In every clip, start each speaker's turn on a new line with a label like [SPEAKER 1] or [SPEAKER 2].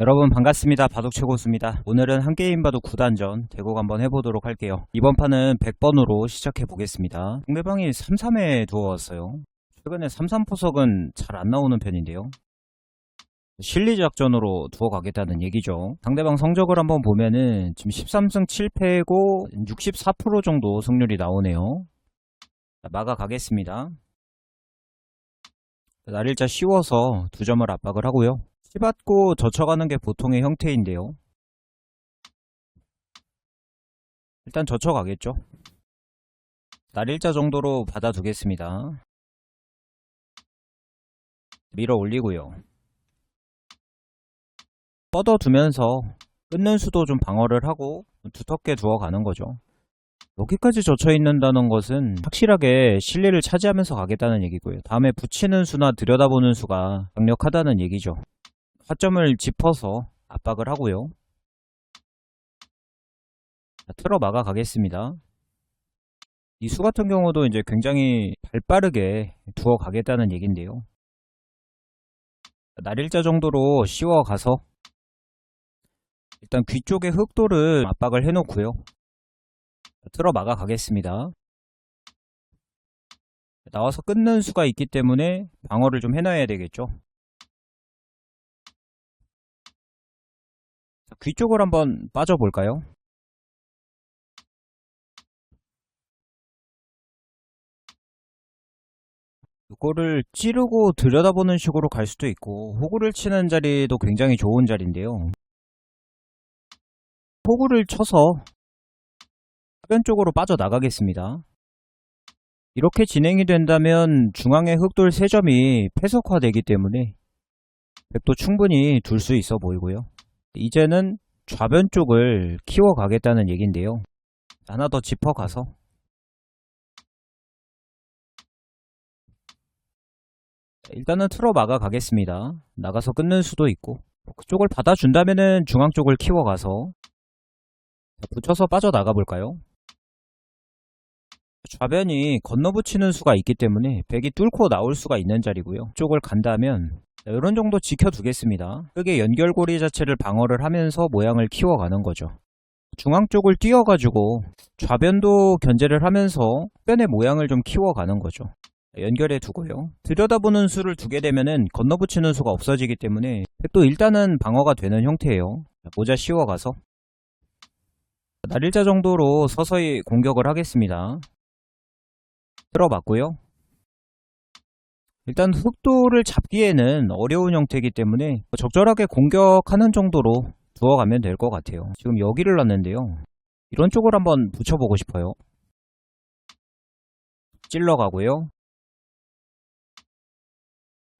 [SPEAKER 1] 여러분 반갑습니다. 바둑 최고수입니다. 오늘은 한 게임 바둑 9단전 대국 한번 해보도록 할게요. 이번 판은 100번으로 시작해 보겠습니다. 상대방이 3-3에 두어왔어요. 최근에 3-3 포석은 잘 안 나오는 편인데요. 실리 작전으로 두어 가겠다는 얘기죠. 상대방 성적을 한번 보면은 지금 13승 7패고 64% 정도 승률이 나오네요. 자, 막아 가겠습니다. 날일자 쉬워서 두 점을 압박을 하고요. 치받고 젖혀가는 게 보통의 형태인데요. 일단 젖혀가겠죠. 날 일자 정도로 받아두겠습니다. 밀어 올리고요. 뻗어두면서 끊는 수도 좀 방어를 하고 두텁게 두어가는 거죠. 여기까지 젖혀 있는다는 것은 확실하게 실리를 차지하면서 가겠다는 얘기고요. 다음에 붙이는 수나 들여다보는 수가 강력하다는 얘기죠. 화점을 짚어서 압박을 하고요. 자, 틀어 막아 가겠습니다. 이 수 같은 경우도 이제 굉장히 발빠르게 두어 가겠다는 얘긴데요. 날일자 정도로 씌워 가서 일단 귀 쪽에 흑도를 압박을 해놓고요. 틀어 막아 가겠습니다. 나와서 끊는 수가 있기 때문에 방어를 좀 해놔야 되겠죠. 자, 귀 쪽을 한번 빠져볼까요? 이거를 찌르고 들여다보는 식으로 갈 수도 있고 호구를 치는 자리도 굉장히 좋은 자리인데요. 호구를 쳐서 하변 쪽으로 빠져나가겠습니다. 이렇게 진행이 된다면 중앙의 흑돌 3점이 패석화되기 때문에 백도 충분히 둘 수 있어 보이고요. 이제는 좌변 쪽을 키워가겠다는 얘긴데요. 하나 더 짚어가서 일단은 틀어 막아 가겠습니다. 나가서 끊는 수도 있고 그쪽을 받아준다면은 중앙 쪽을 키워가서 붙여서 빠져나가 볼까요? 좌변이 건너붙이는 수가 있기 때문에 백이 뚫고 나올 수가 있는 자리고요. 쪽을 간다면 이런 정도 지켜두겠습니다. 흑의 연결고리 자체를 방어를 하면서 모양을 키워가는 거죠. 중앙 쪽을 띄워가지고 좌변도 견제를 하면서 변의 모양을 좀 키워가는 거죠. 연결해 두고요. 들여다보는 수를 두게 되면은 건너붙이는 수가 없어지기 때문에 또 일단은 방어가 되는 형태예요. 모자 씌워가서 날일자 정도로 서서히 공격을 하겠습니다. 들어봤고요. 일단 흑도를 잡기에는 어려운 형태이기 때문에 적절하게 공격하는 정도로 두어가면 될 것 같아요. 지금 여기를 놨는데요. 이런 쪽을 한번 붙여보고 싶어요. 찔러가고요.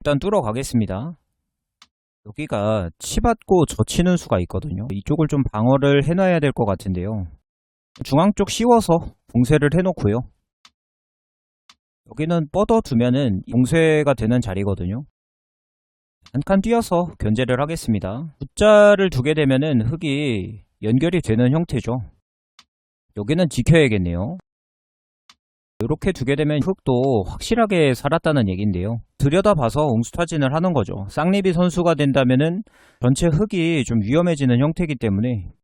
[SPEAKER 1] 일단 뚫어 가겠습니다. 여기가 치받고 젖히는 수가 있거든요. 이쪽을 좀 방어를 해놔야 될 것 같은데요. 중앙 쪽 씌워서 봉쇄를 해놓고요. 여기는 뻗어두면은 봉쇄가 되는 자리거든요. 한칸 뛰어서 견제를 하겠습니다. 숫자를 두게 되면은 흙이 연결이 되는 형태죠. 여기는 지켜야겠네요. 이렇게 두게 되면 흙도 확실하게 살았다는 얘긴데요. 들여다봐서 옹수타진을 하는 거죠. 쌍리비 선수가 된다면 은 전체 흙이 좀 위험해지는 형태이기 때문에 자,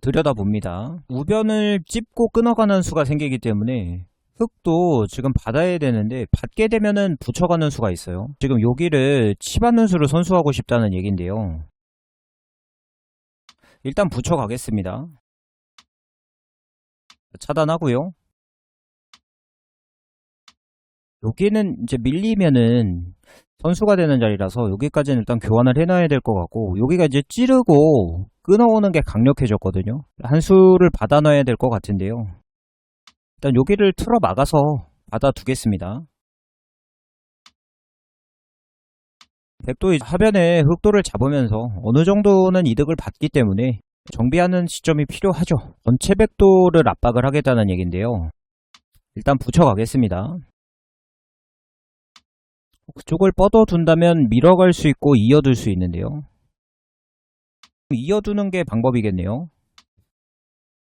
[SPEAKER 1] 들여다봅니다. 우변을 찝고 끊어가는 수가 생기기 때문에 흙도 지금 받아야 되는데 받게 되면은 붙여가는 수가 있어요. 지금 여기를 치받는 수를 선수하고 싶다는 얘긴데요. 일단 붙여가겠습니다. 차단하고요. 여기는 이제 밀리면은 선수가 되는 자리라서 여기까지는 일단 교환을 해놔야 될 것 같고 여기가 이제 찌르고 끊어오는 게 강력해졌거든요. 한 수를 받아 놔야 될 것 같은데요. 일단 여기를 틀어 막아서 받아 두겠습니다. 백도 하변에 흑도를 잡으면서 어느 정도는 이득을 받기 때문에 정비하는 시점이 필요하죠. 전체 백도를 압박을 하겠다는 얘긴데요. 일단 붙여가겠습니다. 그쪽을 뻗어둔다면 밀어갈 수 있고 이어둘 수 있는데요. 이어두는 게 방법이겠네요.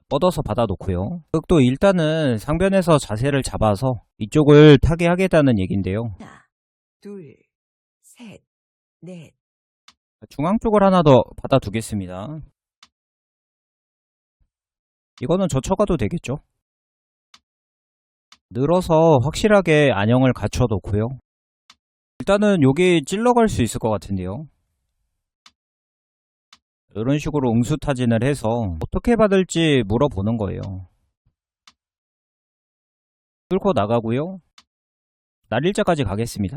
[SPEAKER 1] 뻗어서 받아놓고요. 또 일단은 상변에서 자세를 잡아서 이쪽을 타게 하겠다는 얘긴데요.
[SPEAKER 2] 하나, 둘, 셋, 넷,
[SPEAKER 1] 중앙 쪽을 하나 더 받아두겠습니다. 이거는 젖혀가도 되겠죠? 늘어서 확실하게 안형을 갖춰놓고요. 일단은 여기 찔러갈 수 있을 것 같은데요. 이런 식으로 응수 타진을 해서 어떻게 받을지 물어보는 거예요. 뚫고 나가고요. 날일자까지 가겠습니다.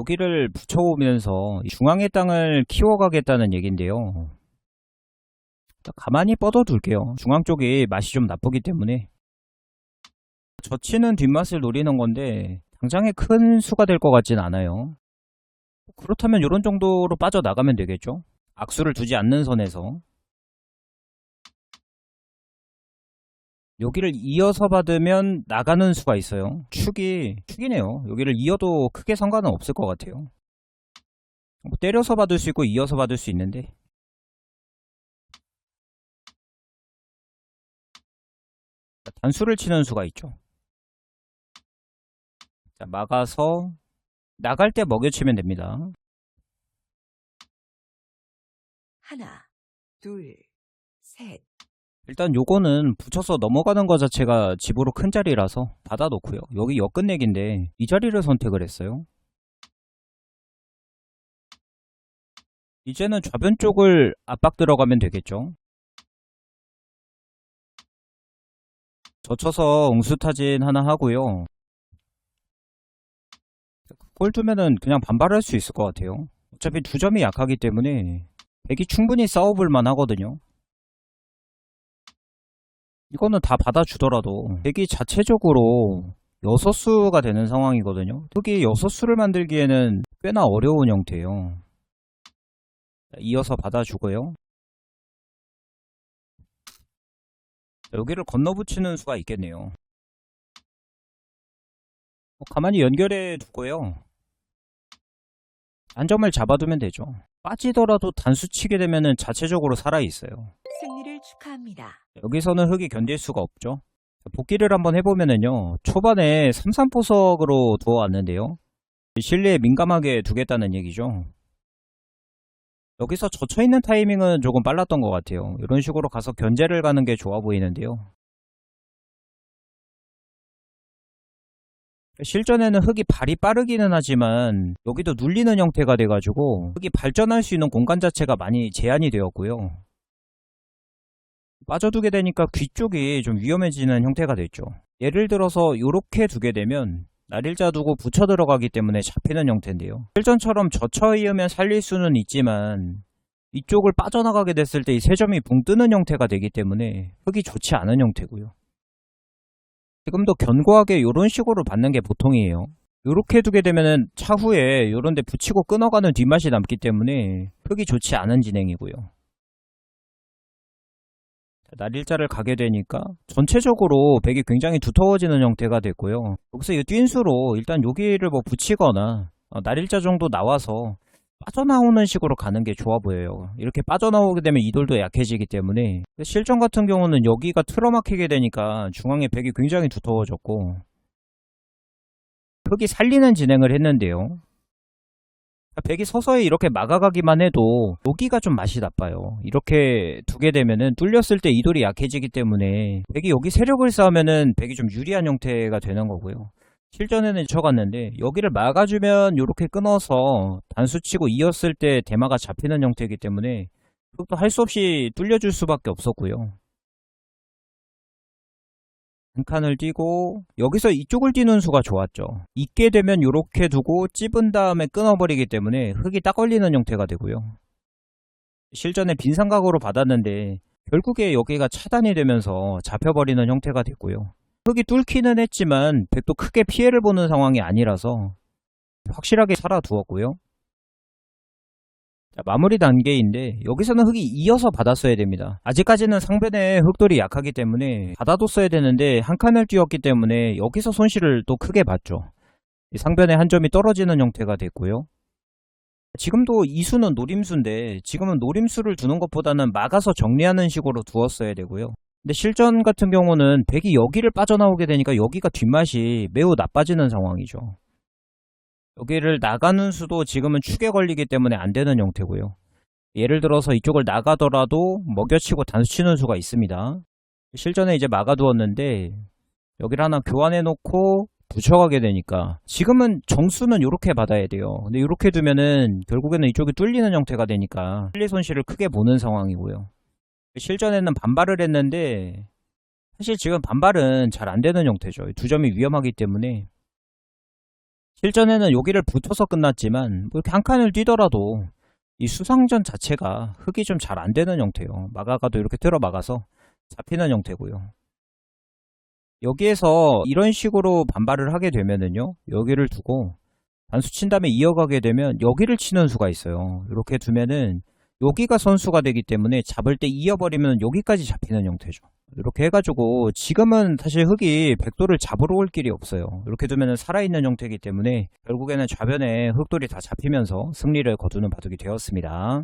[SPEAKER 1] 여기를 붙여오면서 중앙의 땅을 키워가겠다는 얘긴데요. 가만히 뻗어둘게요. 중앙 쪽이 맛이 좀 나쁘기 때문에 젖히는 뒷맛을 노리는 건데 당장에 큰 수가 될 것 같진 않아요. 그렇다면 이런 정도로 빠져나가면 되겠죠? 악수를 두지 않는 선에서 여기를 이어서 받으면 나가는 수가 있어요. 축이 축이네요. 여기를 이어도 크게 상관은 없을 것 같아요. 뭐 때려서 받을 수 있고 이어서 받을 수 있는데 단수를 치는 수가 있죠. 자, 막아서 나갈 때 먹여치면 됩니다.
[SPEAKER 2] 하나, 둘, 셋,
[SPEAKER 1] 일단 요거는 붙여서 넘어가는 것 자체가 집으로 큰 자리라서 받아놓고요. 여기 역끝내기인데 이 자리를 선택을 했어요. 이제는 좌변 쪽을 압박 들어가면 되겠죠. 젖혀서 응수타진 하나 하고요. 골 두면은 그냥 반발할 수 있을 것 같아요. 어차피 두 점이 약하기 때문에 백이 충분히 싸워볼 만 하거든요. 이거는 다 받아주더라도 백이 자체적으로 6수가 되는 상황이거든요. 흑이 6수를 만들기에는 꽤나 어려운 형태예요. 자, 이어서 받아주고요. 자, 여기를 건너붙이는 수가 있겠네요. 어, 가만히 연결해 두고요. 안점을 잡아두면 되죠. 빠지더라도 단수 치게 되면 자체적으로 살아있어요.
[SPEAKER 2] 승리를 축하합니다.
[SPEAKER 1] 여기서는 흙이 견딜 수가 없죠. 복귀를 한번 해보면은요. 초반에 3-3포석으로 두어왔는데요. 실내에 민감하게 두겠다는 얘기죠. 여기서 젖혀있는 타이밍은 조금 빨랐던 것 같아요. 이런 식으로 가서 견제를 가는 게 좋아 보이는데요. 실전에는 흙이 발이 빠르기는 하지만 여기도 눌리는 형태가 돼가지고 흙이 발전할 수 있는 공간 자체가 많이 제한이 되었고요. 빠져두게 되니까 귀 쪽이 좀 위험해지는 형태가 됐죠. 예를 들어서 이렇게 두게 되면 날일자 두고 붙여 들어가기 때문에 잡히는 형태인데요. 실전처럼 젖혀 이으면 살릴 수는 있지만 이쪽을 빠져나가게 됐을 때 이 세 점이 붕 뜨는 형태가 되기 때문에 흙이 좋지 않은 형태고요. 지금도 견고하게 이런 식으로 받는 게 보통이에요. 이렇게 두게 되면은 차후에 이런 데 붙이고 끊어가는 뒷맛이 남기 때문에 흙이 좋지 않은 진행이고요. 날일자를 가게 되니까 전체적으로 백이 굉장히 두터워지는 형태가 됐고요. 여기서 이 뛴수로 일단 여기를 뭐 붙이거나 어, 날일자 정도 나와서 빠져나오는 식으로 가는 게 좋아 보여요. 이렇게 빠져나오게 되면 이돌도 약해지기 때문에 실전 같은 경우는 여기가 틀어막히게 되니까 중앙에 백이 굉장히 두터워졌고 흙이 살리는 진행을 했는데요. 백이 서서히 이렇게 막아가기만 해도 여기가 좀 맛이 나빠요. 이렇게 두게 되면은 뚫렸을 때 이돌이 약해지기 때문에 백이 여기 세력을 쌓으면은 백이 좀 유리한 형태가 되는 거고요. 실전에는 쳐갔는데 여기를 막아주면 이렇게 끊어서 단수치고 이었을 때 대마가 잡히는 형태이기 때문에 그것도 할 수 없이 뚫려줄 수밖에 없었고요. 한 칸을 띄고 여기서 이쪽을 뛰는 수가 좋았죠. 있게 되면 이렇게 두고 찝은 다음에 끊어버리기 때문에 흙이 딱 걸리는 형태가 되고요. 실전에 빈 삼각으로 받았는데 결국에 여기가 차단이 되면서 잡혀버리는 형태가 됐고요. 흙이 뚫기는 했지만 백도 크게 피해를 보는 상황이 아니라서 확실하게 살아두었고요. 자, 마무리 단계인데 여기서는 흙이 이어서 받았어야 됩니다. 아직까지는 상변에 흙돌이 약하기 때문에 받아뒀어야 되는데 한 칸을 뛰었기 때문에 여기서 손실을 또 크게 봤죠. 상변에 한 점이 떨어지는 형태가 됐고요. 지금도 이수는 노림수인데 지금은 노림수를 두는 것보다는 막아서 정리하는 식으로 두었어야 되고요. 근데 실전 같은 경우는 백이 여기를 빠져나오게 되니까 여기가 뒷맛이 매우 나빠지는 상황이죠. 여기를 나가는 수도 지금은 축에 걸리기 때문에 안 되는 형태고요. 예를 들어서 이쪽을 나가더라도 먹여치고 단수 치는 수가 있습니다. 실전에 이제 막아두었는데 여기를 하나 교환해 놓고 붙여가게 되니까 지금은 정수는 이렇게 받아야 돼요. 근데 이렇게 두면은 결국에는 이쪽이 뚫리는 형태가 되니까 플리 손실을 크게 보는 상황이고요. 실전에는 반발을 했는데 사실 지금 반발은 잘 안 되는 형태죠. 두 점이 위험하기 때문에 실전에는 여기를 붙어서 끝났지만 뭐 이렇게 한 칸을 뛰더라도 이 수상전 자체가 흙이 좀 잘 안 되는 형태예요. 막아가도 이렇게 들어 막아서 잡히는 형태고요. 여기에서 이런 식으로 반발을 하게 되면은요, 여기를 두고 단수 친 다음에 이어가게 되면 여기를 치는 수가 있어요. 이렇게 두면은 여기가 선수가 되기 때문에 잡을 때 이어버리면 여기까지 잡히는 형태죠. 이렇게 해가지고 지금은 사실 흙이 백도를 잡으러 올 길이 없어요. 이렇게 두면은 살아있는 형태이기 때문에 결국에는 좌변에 흙돌이 다 잡히면서 승리를 거두는 바둑이 되었습니다.